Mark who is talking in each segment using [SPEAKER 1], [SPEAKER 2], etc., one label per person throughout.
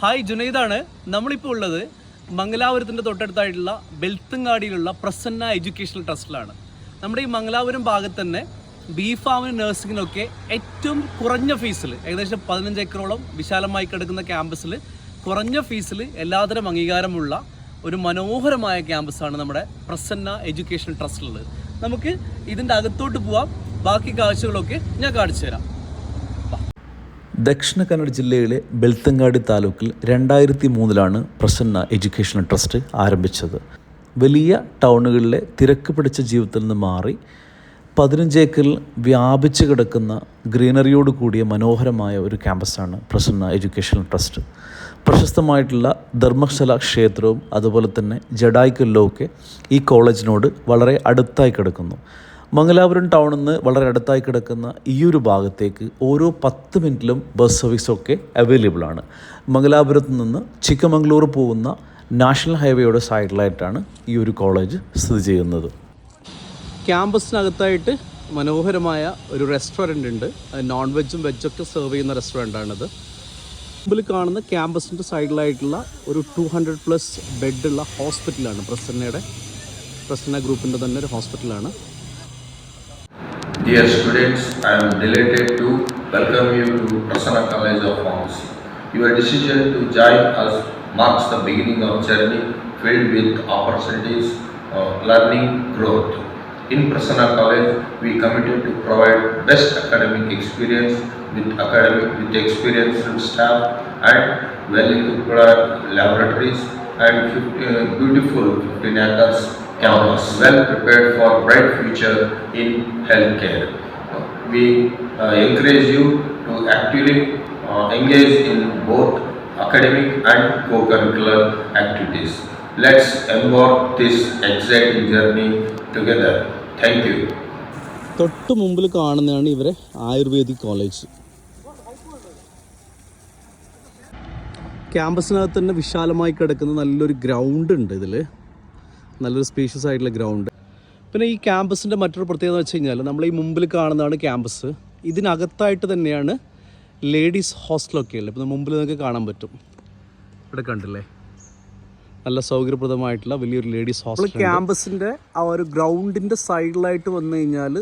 [SPEAKER 1] Hi ജുനൈദാണ്. നമ്മളിപ്പോൾ ഉള്ളത് മംഗലാപുരത്തിന്റെ തൊട്ടടുത്തായിട്ടുള്ള ബെൽത്തങ്ങാടിയിലുള്ള Prasanna educational ട്രസ്റ്റിലാണ്. നമ്മുടെ ഈ മംഗലാപുരം ഭാഗത്ത് തന്നെ ബി ഫാമിനും നഴ്സിങ്ങിനൊക്കെ ഏറ്റവും കുറഞ്ഞ ഫീസിൽ ഏകദേശം പതിനഞ്ച് ഏക്കറോളം വിശാലമായി കിടക്കുന്ന ക്യാമ്പസിൽ കുറഞ്ഞ ഫീസിൽ എല്ലാതരം അംഗീകാരമുള്ള ഒരു മനോഹരമായ ക്യാമ്പസാണ് നമ്മുടെ പ്രസന്ന എഡ്യൂക്കേഷണൽ ട്രസ്റ്റിലുള്ളത്. നമുക്ക് ഇതിന്റെ അകത്തോട്ട് പോവാം. ബാക്കി കാഴ്ചകളൊക്കെ ഞാൻ കാണിച്ചു തരാം
[SPEAKER 2] ദക്ഷിണ കന്നഡ ജില്ലയിലെ ബെൽത്തങ്ങാടി താലൂക്കിൽ രണ്ടായിരത്തി മൂന്നിലാണ് പ്രസന്ന എഡ്യൂക്കേഷൻ ട്രസ്റ്റ് ആരംഭിച്ചത്. വലിയ ടൗണുകളിലെ തിരക്ക് പിടിച്ച ജീവിതത്തിൽ നിന്ന് മാറി പതിനഞ്ച് ഏക്കറിൽ വ്യാപിച്ചു കിടക്കുന്ന ഗ്രീനറിയോട് കൂടിയ മനോഹരമായ ഒരു ക്യാമ്പസാണ് പ്രസന്ന എഡ്യൂക്കേഷൻ ട്രസ്റ്റ്. പ്രശസ്തമായിട്ടുള്ള ധർമ്മശല ക്ഷേത്രവും അതുപോലെ തന്നെ ജഡായ്ക്കല്ലോ ഒക്കെ ഈ കോളേജിനോട് വളരെ അടുത്തായി കിടക്കുന്നു. മംഗലാപുരം ടൗണിൽ നിന്ന് വളരെ അടുത്തായി കിടക്കുന്ന ഈ ഒരു ഭാഗത്തേക്ക് ഓരോ പത്ത് മിനിറ്റിലും ബസ് സർവീസൊക്കെ അവൈലബിൾ ആണ്. മംഗലാപുരത്ത് നിന്ന് ചിക്കമംഗ്ലൂർ പോകുന്ന നാഷണൽ ഹൈവേയുടെ സൈഡിലായിട്ടാണ് ഈ ഒരു കോളേജ് സ്ഥിതി ചെയ്യുന്നത്.
[SPEAKER 1] ക്യാമ്പസിനകത്തായിട്ട് മനോഹരമായ ഒരു റെസ്റ്റോറന്റ് ഉണ്ട്. നോൺ വെജും വെജൊക്കെ സെർവ് ചെയ്യുന്ന റെസ്റ്റോറന്റാണിത് മുമ്പിൽ കാണുന്ന ക്യാമ്പസിന്റെ സൈഡിലായിട്ടുള്ള ഒരു ടു ഹൺഡ്രഡ് പ്ലസ് ബെഡുള്ള ഹോസ്പിറ്റലാണ് പ്രസന്നയുടെ പ്രസന്ന ഗ്രൂപ്പിന്റെ തന്നെ ഒരു ഹോസ്പിറ്റലാണ്
[SPEAKER 3] Dear students, I am delighted to welcome you to Prasanna College of Pharmacy. Your decision to join us marks the beginning of a journey filled with opportunities, learning, growth. In Prasanna College, we committed to provide best academic experience with academic with experienced staff and well-equipped laboratories and 50, uh, beautiful 15 acres campus, well prepared for bright future in healthcare. We uh, encourage you to actively uh, engage in both academic and co-curricular activities. Let's embark this exciting journey together. Thank you.
[SPEAKER 1] തൊട്ട് മുമ്പിൽ കാണുന്നതാണ് ഇവരെ ayurvedic college ക്യാമ്പസിനകത്ത് തന്നെ വിശാലമായി കിടക്കുന്ന നല്ലൊരു ground ഉണ്ട് ഇതിൽ നല്ലൊരു സ്പേഷ്യസ് ആയിട്ടുള്ള ഗ്രൗണ്ട് പിന്നെ ഈ ക്യാമ്പസിന്റെ മറ്റൊരു പ്രത്യേകത വെച്ച് കഴിഞ്ഞാൽ നമ്മൾ ഈ മുമ്പിൽ കാണുന്നതാണ് ക്യാമ്പസ് ഇതിനകത്തായിട്ട് തന്നെയാണ് ലേഡീസ് ഹോസ്റ്റലൊക്കെ ഉള്ളത്. ഇപ്പം മുമ്പിൽ നിങ്ങൾക്ക് കാണാൻ പറ്റും. ഇവിടെ കണ്ടില്ലേ? നല്ല സൗകര്യപ്രദമായിട്ടുള്ള വലിയൊരു ലേഡീസ് ഹോസ്റ്റൽ ക്യാമ്പസിന്റെ ആ ഒരു ഗ്രൗണ്ടിന്റെ സൈഡിലായിട്ട് വന്നു കഴിഞ്ഞാൽ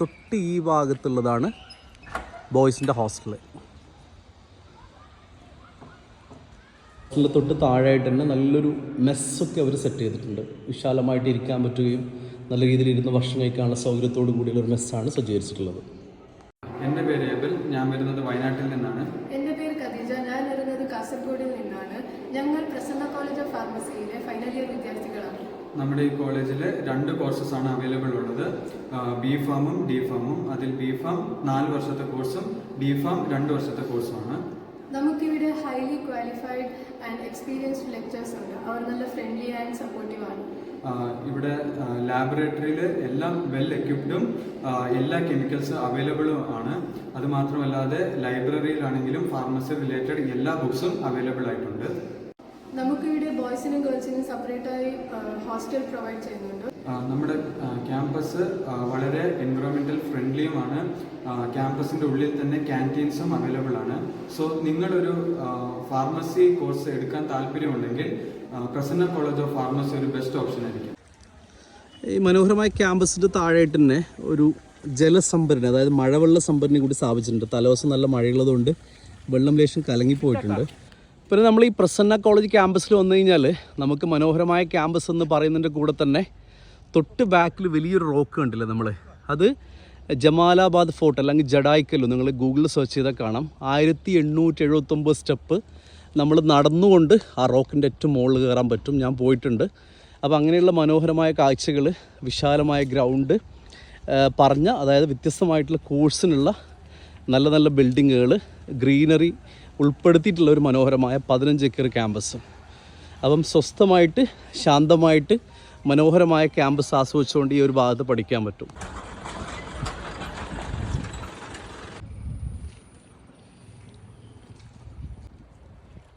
[SPEAKER 1] തൊട്ട് ഈ ഭാഗത്തുള്ളതാണ് ബോയ്സിന്റെ ഹോസ്റ്റൽ ഹോസ്റ്റലിന്റെ തൊട്ട് താഴെയായിട്ട് തന്നെ നല്ലൊരു മെസ്സൊക്കെ അവർ സെറ്റ് ചെയ്തിട്ടുണ്ട്. വിശാലമായിട്ട് ഇരിക്കാൻ പറ്റുകയും നല്ല രീതിയിൽ ഇരുന്ന് ഭക്ഷണം കഴിക്കാനുള്ള സൗകര്യത്തോടു കൂടിയുള്ള ഒരു മെസ്സാണ് സജ്ജീകരിച്ചിട്ടുള്ളത്.
[SPEAKER 4] എന്റെ പേര് എബിൽ ഞാൻ വരുന്നത് വയനാട്ടിൽ നിന്നാണ്.
[SPEAKER 5] എന്റെ പേര് ഖദീജ. ഞാൻ വരുന്നത് കാസർഗോഡിൽ നിന്നാണ്. ഞങ്ങൾ പ്രസന്ന കോളേജ് ഓഫ് ഫാർമസിയിലെ ഫൈനൽ ഇയർ വിദ്യാർത്ഥികളാണ്.
[SPEAKER 4] നമ്മുടെ ഈ കോളേജിൽ രണ്ട് കോഴ്സസ് ആണ് അവൈലബിൾ ഉള്ളത്. ബി ഫാമും ഡി ഫാമും അതിൽ ബി ഫാം നാല് വർഷത്തെ കോഴ്സും ഡി ഫാം രണ്ട് വർഷത്തെ കോഴ്സുമാണ്
[SPEAKER 5] നമുക്കിവിടെ highly qualified and experienced lecturers ഉണ്ട്. അവർ നല്ല ഫ്രണ്ട്ലി ആൻഡ് സപ്പോർട്ടീവ് ആണ്.
[SPEAKER 4] ഇവിടെ ലാബറട്ടറിയിൽ എല്ലാം വെൽ എക്യുപ്ഡും എല്ലാ കെമിക്കൽസ് അവൈലബിളും ആണ്. അതുമാത്രമല്ലാതെ ലൈബ്രറിയിലാണെങ്കിലും ഫാർമസി റിലേറ്റഡ് എല്ലാ ബുക്സും അവൈലബിൾ ആയിട്ടുണ്ട്.
[SPEAKER 5] നമുക്കിവിടെ ബോയ്സിനും ഗേൾസിനും സെപ്പറേറ്റായി ഹോസ്റ്റൽ പ്രൊവൈഡ് ചെയ്യുന്നുണ്ട്.
[SPEAKER 4] നമ്മുടെ ക്യാമ്പസ് വളരെ എൻവിറോൺമെന്റൽ ഫ്രണ്ട്ലിയുമാണ് ക്യാമ്പസിന്റെ ഉള്ളിൽ തന്നെ ക്യാന്റീൻസും അവൈലബിൾ ആണ്. സോ നിങ്ങളൊരു ഫാർമസി കോഴ്സ് എടുക്കാൻ താല്പര്യമുണ്ടെങ്കിൽ പ്രസന്ന കോളേജ് ഓഫ് ഫാർമസി ഒരു ബെസ്റ്റ് ഓപ്ഷൻ ആയിരിക്കും.
[SPEAKER 1] ഈ മനോഹരമായ ക്യാമ്പസിന്റെ താഴെയായിട്ട് തന്നെ ഒരു ജലസംഭരണി അതായത് മഴവെള്ള സംഭരണി കൂടി സ്ഥാപിച്ചിട്ടുണ്ട്. തലേദിവസം നല്ല മഴയുള്ളതുകൊണ്ട് വെള്ളം ലേശം കലങ്ങിപ്പോയിട്ടുണ്ട് പിന്നെ നമ്മൾ ഈ പ്രസന്ന കോളേജ് ക്യാമ്പസിൽ വന്നു കഴിഞ്ഞാൽ നമുക്ക് മനോഹരമായ ക്യാമ്പസ് എന്ന് പറയുന്നതിന്റെ കൂടെ തന്നെ തൊട്ട് ബാക്കിൽ വലിയൊരു റോക്ക് കണ്ടില്ലേ നമ്മൾ അത് ജമാലാബാദ് ഫോർട്ട് അല്ലെങ്കിൽ ജഡായിക്കല്ലോ നിങ്ങൾ ഗൂഗിളിൽ സെർച്ച് ചെയ്താൽ കാണാം. ആയിരത്തി എണ്ണൂറ്റി എഴുപത്തൊമ്പത് സ്റ്റെപ്പ് നമ്മൾ നടന്നുകൊണ്ട് ആ റോക്കിന്റെ ഏറ്റവും മുകളിൽ കയറാൻ പറ്റും. ഞാൻ പോയിട്ടുണ്ട്. അപ്പോൾ അങ്ങനെയുള്ള മനോഹരമായ കാഴ്ചകൾ വിശാലമായ ഗ്രൗണ്ട് പറഞ്ഞ അതായത് വ്യത്യസ്തമായിട്ടുള്ള കോഴ്സിനുള്ള നല്ല നല്ല ബിൽഡിങ്ങുകൾ ഗ്രീനറി ഉൾപ്പെടുത്തിയിട്ടുള്ള ഒരു മനോഹരമായ പതിനഞ്ച് ഏക്കർ ക്യാമ്പസ് അപ്പം സ്വസ്ഥമായിട്ട് ശാന്തമായിട്ട് മനോഹരമായ ക്യാമ്പസ് ആസ്വദിച്ചുകൊണ്ട് ഈ ഒരു ഭാഗത്ത് പഠിക്കാൻ പറ്റും.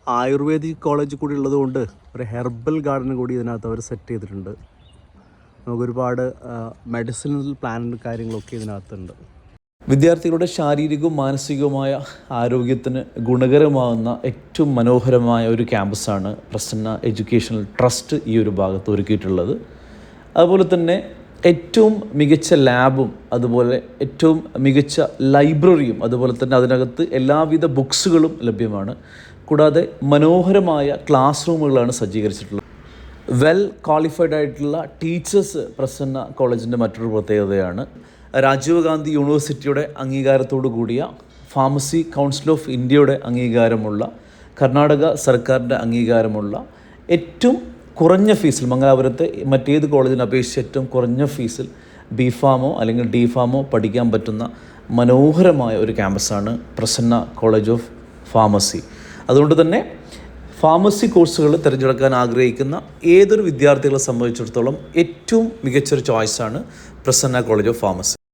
[SPEAKER 1] ആയുർവേദിക് കോളേജ് കൂടി ഉള്ളതുകൊണ്ട് ഒരു ഹെർബൽ ഗാർഡൻ കൂടി ഇതിനകത്ത് അവർ സെറ്റ് ചെയ്തിട്ടുണ്ട്. നമുക്കൊരുപാട് മെഡിസിനൽ പ്ലാനും കാര്യങ്ങളൊക്കെ ഇതിനകത്തുണ്ട്.
[SPEAKER 2] വിദ്യാർത്ഥികളുടെ ശാരീരികവും മാനസികവുമായ ആരോഗ്യത്തിന് ഗുണകരമാകുന്ന ഏറ്റവും മനോഹരമായ ഒരു ക്യാമ്പസാണ് പ്രസന്ന എഡ്യൂക്കേഷണൽ ട്രസ്റ്റ് ഈ ഒരു ഭാഗത്ത് ഒരുക്കിയിട്ടുള്ളത്. അതുപോലെ തന്നെ ഏറ്റവും മികച്ച ലാബും അതുപോലെ ഏറ്റവും മികച്ച ലൈബ്രറിയും അതുപോലെ തന്നെ അതിനകത്ത് എല്ലാവിധ ബുക്സുകളും ലഭ്യമാണ്. കൂടാതെ മനോഹരമായ ക്ലാസ് റൂമുകളാണ് സജ്ജീകരിച്ചിട്ടുള്ളത്. വെൽ ക്വാളിഫൈഡ് ആയിട്ടുള്ള ടീച്ചേഴ്സ് പ്രസന്ന കോളേജിന്റെ മറ്റൊരു പ്രത്യേകതയാണ്. രാജീവ് ഗാന്ധി യൂണിവേഴ്സിറ്റിയുടെ അംഗീകാരത്തോടു കൂടിയ ഫാർമസി കൗൺസിൽ ഓഫ് ഇന്ത്യയുടെ അംഗീകാരമുള്ള കർണാടക സർക്കാരിന്റെ അംഗീകാരമുള്ള ഏറ്റവും കുറഞ്ഞ ഫീസിൽ മംഗലാപുരത്തെ മറ്റേത് കോളേജിനെ അപേക്ഷിച്ച് ഏറ്റവും കുറഞ്ഞ ഫീസിൽ ബി ഫാമോ അല്ലെങ്കിൽ ഡി ഫാമോ പഠിക്കാൻ പറ്റുന്ന മനോഹരമായ ഒരു ക്യാമ്പസാണ് പ്രസന്ന കോളേജ് ഓഫ് ഫാർമസി അതുകൊണ്ട് തന്നെ ഫാർമസി കോഴ്സുകൾ തിരഞ്ഞെടുക്കാൻ ആഗ്രഹിക്കുന്ന ഏതൊരു വിദ്യാർത്ഥികളെ സംബന്ധിച്ചിടത്തോളം ഏറ്റവും മികച്ചൊരു ചോയ്സാണ് പ്രസന്ന കോളേജ് ഓഫ് ഫാർമസി